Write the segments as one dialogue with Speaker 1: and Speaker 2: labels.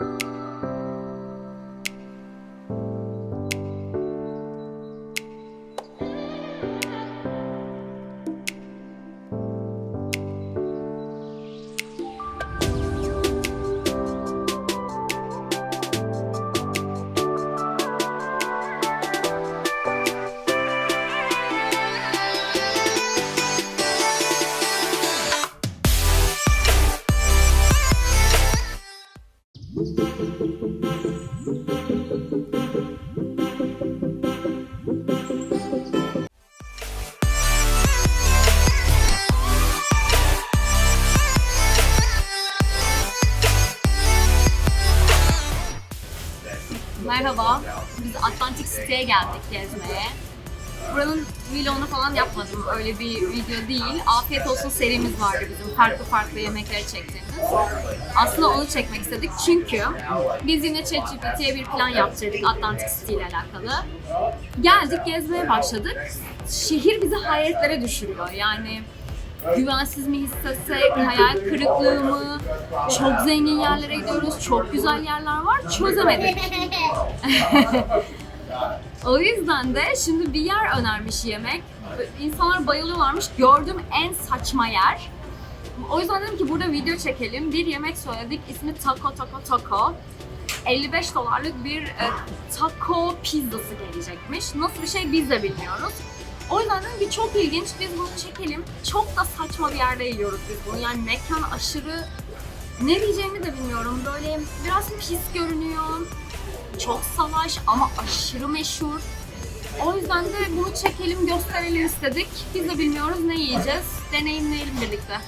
Speaker 1: you Merhaba, biz Atlantic City'ye geldik gezmeye. Buranın vlogunu falan yapmadım, öyle bir video değil. Afiyet olsun serimiz vardı bizim, farklı farklı yemekleri çektiğimiz. Aslında onu çekmek istedik çünkü biz yine ChatGPT'ye bir plan yaptırdık Atlantic City ile alakalı. Geldik, gezmeye başladık. Şehir bizi hayretlere düşürüyor. Yani güvensiz mi hissetsek, hayal kırıklığı mı, çok zengin yerlere gidiyoruz, çok güzel yerler var, çözemedik. o yüzden de şimdi bir yer önermiş yemek. İnsanlar bayılıyorlarmış. Gördüğüm en saçma yer. O yüzden dedim ki burada video çekelim. Bir yemek söyledik. İsmi Taco Taco Taco. 55 dolarlık bir e, taco pizzası gelecekmiş. Nasıl bir şey biz de bilmiyoruz. O yüzden dedim ki çok ilginç biz bunu çekelim. Çok da saçma bir yerde yiyoruz biz bunu. Yani mekan aşırı ne diyeceğimi de bilmiyorum. Böyle biraz pis görünüyor. Çok salaş ama aşırı meşhur. O yüzden de bunu çekelim, gösterelim istedik. Biz de bilmiyoruz ne yiyeceğiz. Deneyimleyelim birlikte.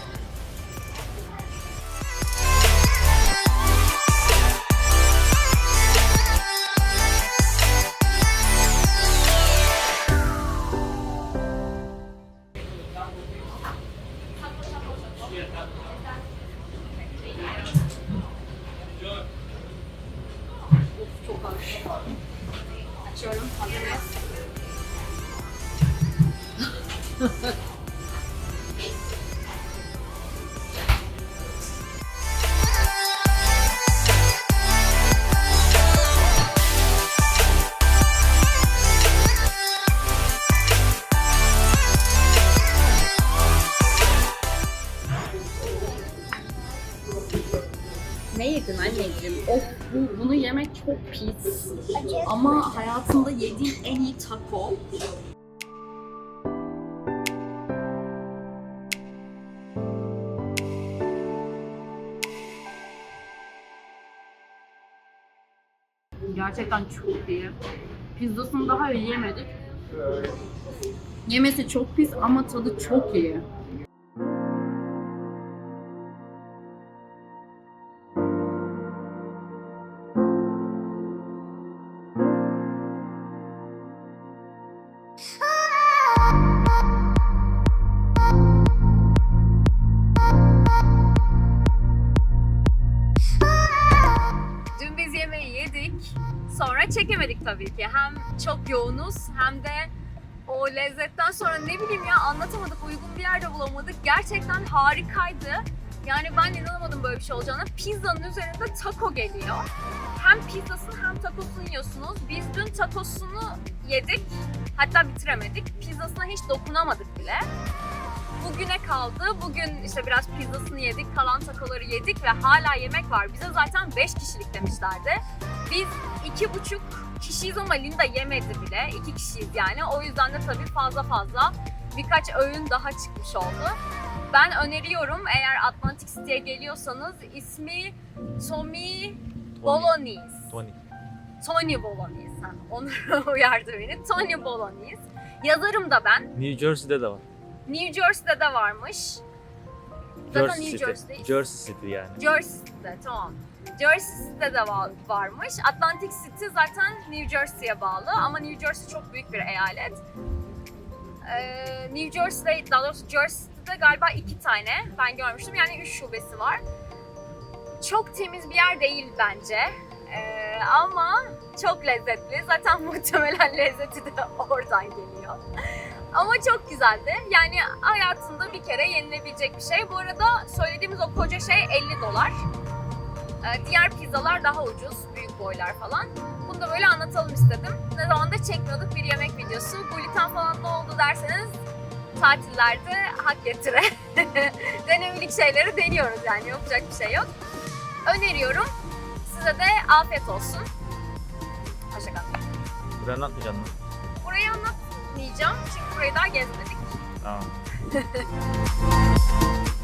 Speaker 1: Anneciğim? Of bu, bunu yemek çok pis. Ama hayatımda yediğim en iyi taco. Gerçekten çok iyi. Pizzasını daha yiyemedik. Yemesi çok pis ama tadı çok iyi. Sonra çekemedik tabii ki. Hem çok yoğunuz hem de o lezzetten sonra ne bileyim ya anlatamadık. Uygun bir yerde bulamadık. Gerçekten harikaydı. Yani ben inanamadım böyle bir şey olacağına. Pizzanın üzerinde taco geliyor. Hem pizzasını hem tacosunu yiyorsunuz. Biz dün tacosunu yedik. Hatta bitiremedik. Pizzasına hiç dokunamadık bile. Bugüne kaldı. Bugün işte biraz pizzasını yedik, kalan takoları yedik ve hala yemek var. Bize zaten 5 kişilik demişlerdi. Biz iki buçuk kişiyiz ama Linda yemedi bile. İki kişiyiz yani. O yüzden de tabii fazla fazla birkaç öğün daha çıkmış oldu. Ben öneriyorum eğer Atlantic City'ye geliyorsanız ismi Tommy Bolognese.
Speaker 2: Tony.
Speaker 1: Tony Bolognese. Ha, Onur uyardı beni. Tony Bolognese. Yazarım da ben.
Speaker 2: New Jersey'de de var.
Speaker 1: New Jersey'de de varmış. Zaten
Speaker 2: Jersey
Speaker 1: New
Speaker 2: City.
Speaker 1: Jersey'deyiz.
Speaker 2: Jersey City yani.
Speaker 1: Jersey'de tamam. Jersey'de de va- varmış. Atlantic City zaten New Jersey'ye bağlı ama New Jersey çok büyük bir eyalet. Ee, New Jersey'de, daha doğrusu Jersey'de galiba iki tane ben görmüştüm. Yani üç şubesi var. Çok temiz bir yer değil bence. Ee, ama çok lezzetli. Zaten muhtemelen lezzeti de oradan geliyor. Ama çok güzeldi. Yani hayatında bir kere yenilebilecek bir şey. Bu arada söylediğimiz o koca şey 50 dolar. Ee, diğer pizzalar daha ucuz, büyük boylar falan. Bunu da böyle anlatalım istedim. Ne zamandır çekmiyorduk bir yemek videosu. Gluten falan ne oldu derseniz tatillerde hak getire. Denemelik şeyleri deniyoruz yani yapacak bir şey yok. Öneriyorum. Size de afiyet olsun. Hoşçakalın.
Speaker 2: Buranı atmayacaksın mı?
Speaker 1: Burayı anlatmayacağım çünkü burayı daha gezmedik.
Speaker 2: Tamam.